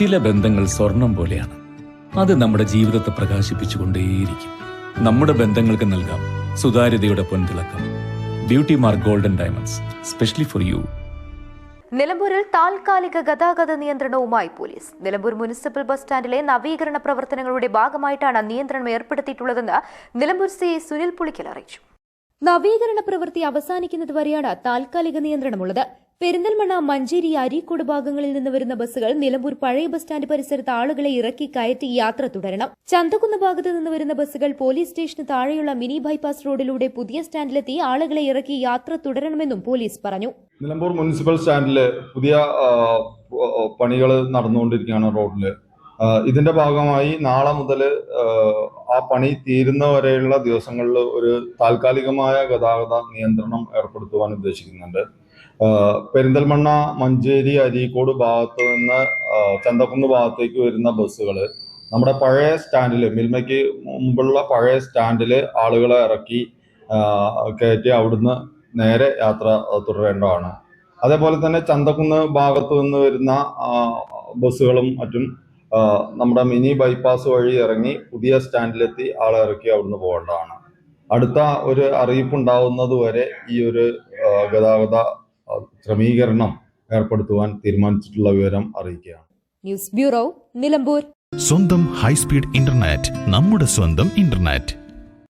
ചില ബന്ധങ്ങൾ സ്വർണം പോലെയാണ്. അത് നമ്മുടെ ജീവിതത്തെ പ്രകാശിപ്പിച്ചുകൊണ്ടേയിരിക്കും. നമ്മുടെ ബന്ധങ്ങൾക്ക് നൽകാം സുതാര്യതയുടെ പൊൻതിളക്കം. Beauty mark golden diamonds specially for you നിലമ്പൂരിൽ താൽക്കാലിക ഗതാഗത നിയന്ത്രണവുമായി പോലീസ്. നിലമ്പൂർ മുനിസിപ്പൽ ബസ് സ്റ്റാൻഡിലെ നവീകരണ പ്രവർത്തനങ്ങളുടെ ഭാഗമായിട്ടാണ് നിയന്ത്രണം ഏർപ്പെടുത്തിയിട്ടുള്ളതെന്ന് നിലമ്പൂർ സി സുനിൽ പുളിക്കൽ അറിയിച്ചു. നവീകരണ പ്രവൃത്തി അവസാനിക്കുന്നത് വരെയാണ് താൽക്കാലിക നിയന്ത്രണമുള്ളത്. പെരിന്തൽമണ്ണ മഞ്ചേരി അരീക്കോട് ഭാഗങ്ങളിൽ നിന്ന് വരുന്ന ബസ്സുകൾ നിലമ്പൂർ പഴയ ബസ് സ്റ്റാൻഡ് പരിസരത്ത് ആളുകളെ ഇറക്കി കയറ്റി യാത്ര തുടരണം. ചന്തകുന്ന് ഭാഗത്ത് നിന്ന് വരുന്ന ബസ്സുകൾ പോലീസ് സ്റ്റേഷന് താഴെയുള്ള മിനി ബൈപാസ് റോഡിലൂടെ പുതിയ സ്റ്റാൻഡിലെത്തി ആളുകളെ ഇറക്കി യാത്ര തുടരണമെന്നും പോലീസ് പറഞ്ഞു. നിലമ്പൂർ മുനിസിപ്പൽ സ്റ്റാൻഡിൽ പുതിയ പണികൾ നടന്നുകൊണ്ടിരിക്കുകയാണ് റോഡിൽ ഇതിന്റെ ഭാഗമായി നാളെ മുതൽ ആ പണി തീരുന്ന വരെയുള്ള ദിവസങ്ങളിൽ ഒരു താൽക്കാലികമായ ഗതാഗത നിയന്ത്രണം ഏർപ്പെടുത്തുവാൻ ഉദ്ദേശിക്കുന്നുണ്ട്. പെരിന്തൽമണ്ണ മഞ്ചേരി അരീക്കോട് ഭാഗത്ത് നിന്ന് ചന്തക്കുന്ന് ഭാഗത്തേക്ക് വരുന്ന ബസ്സുകൾ നമ്മുടെ പഴയ സ്റ്റാൻഡിൽ മിൽമയ്ക്ക് മുമ്പുള്ള പഴയ സ്റ്റാൻഡിൽ ആളുകളെ ഇറക്കി കയറ്റി അവിടുന്ന് നേരെ യാത്ര തുടരേണ്ടതാണ്. അതേപോലെ തന്നെ ചന്തക്കുന്ന് ഭാഗത്ത് നിന്ന് വരുന്ന ബസ്സുകളും മറ്റും നമ്മുടെ മിനി ബൈപ്പാസ് വഴി ഇറങ്ങി പുതിയ സ്റ്റാൻഡിലെത്തി ആളെ ഇറക്കി അവിടുന്ന് പോകേണ്ടതാണ്. അടുത്ത ഒരു അറിയിപ്പ് ഉണ്ടാവുന്നത് വരെ ഈ ഒരു ഗതാഗത ക്രമീകരണം ഏർപ്പെടുത്തുവാൻ തീരുമാനിച്ചിട്ടുള്ള വിവരം അറിയിക്കുകയാണ്. News bureau Nilambur. സ്വന്തം ഹൈസ്പീഡ് ഇന്റർനെറ്റ് നമ്മുടെ സ്വന്തം ഇന്റർനെറ്റ്.